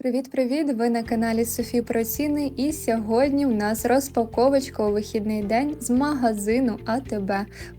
Привіт-привіт! Ви на каналі Софі про ціни, і сьогодні у нас розпаковочка у вихідний день з магазину АТБ.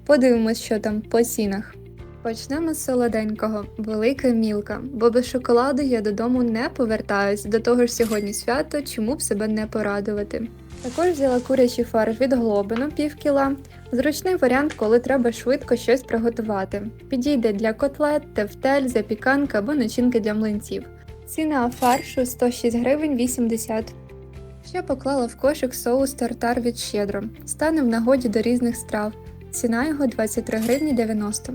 Подивимось, що там по цінах. Почнемо з солоденького, велика мілка, бо без шоколаду я додому не повертаюсь. До того ж сьогодні свято, чому б себе не порадувати. Також взяла курячий фарш від глобину пів кіла. Зручний варіант, коли треба швидко щось приготувати. Підійде для котлет, тефтель, запіканка або начинки для млинців. Ціна фаршу 106 гривень 80. Ще поклала в кошик соус тартар від щедро. Стане в нагоді до різних страв. Ціна його 23 гривні 90.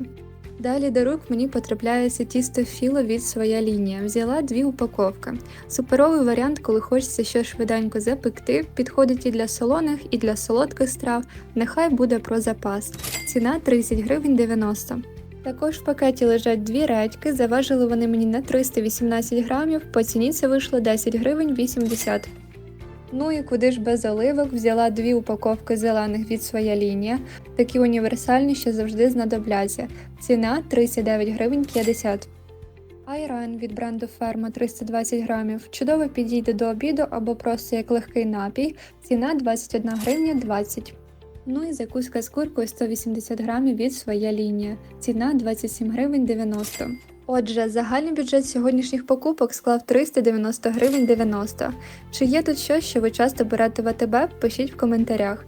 Далі до рук мені потрапляється тісто філо від своя лінія. Взяла дві упаковки. Суперовий варіант, коли хочеться щось швиденько запекти, підходить і для солоних, і для солодких страв. Нехай буде про запас. Ціна 30 гривень 90. Також в пакеті лежать дві редьки, заважили вони мені на 318 грамів, по ціні це вийшло 10 гривень 80. Ну і куди ж без оливок взяла дві упаковки зелених від своя лінія, такі універсальні, що завжди знадобляться. Ціна 39 гривень 50. Айран від бренду Ферма 320 грамів. Чудово підійде до обіду або просто як легкий напій. Ціна 21 гривня 20. Ну і закуска з куркою 180 грамів від своя лінія. Ціна 27 гривень 90. Отже, загальний бюджет сьогоднішніх покупок склав 390 гривень 90. Чи є тут щось, що ви часто берете в АТБ? Пишіть в коментарях.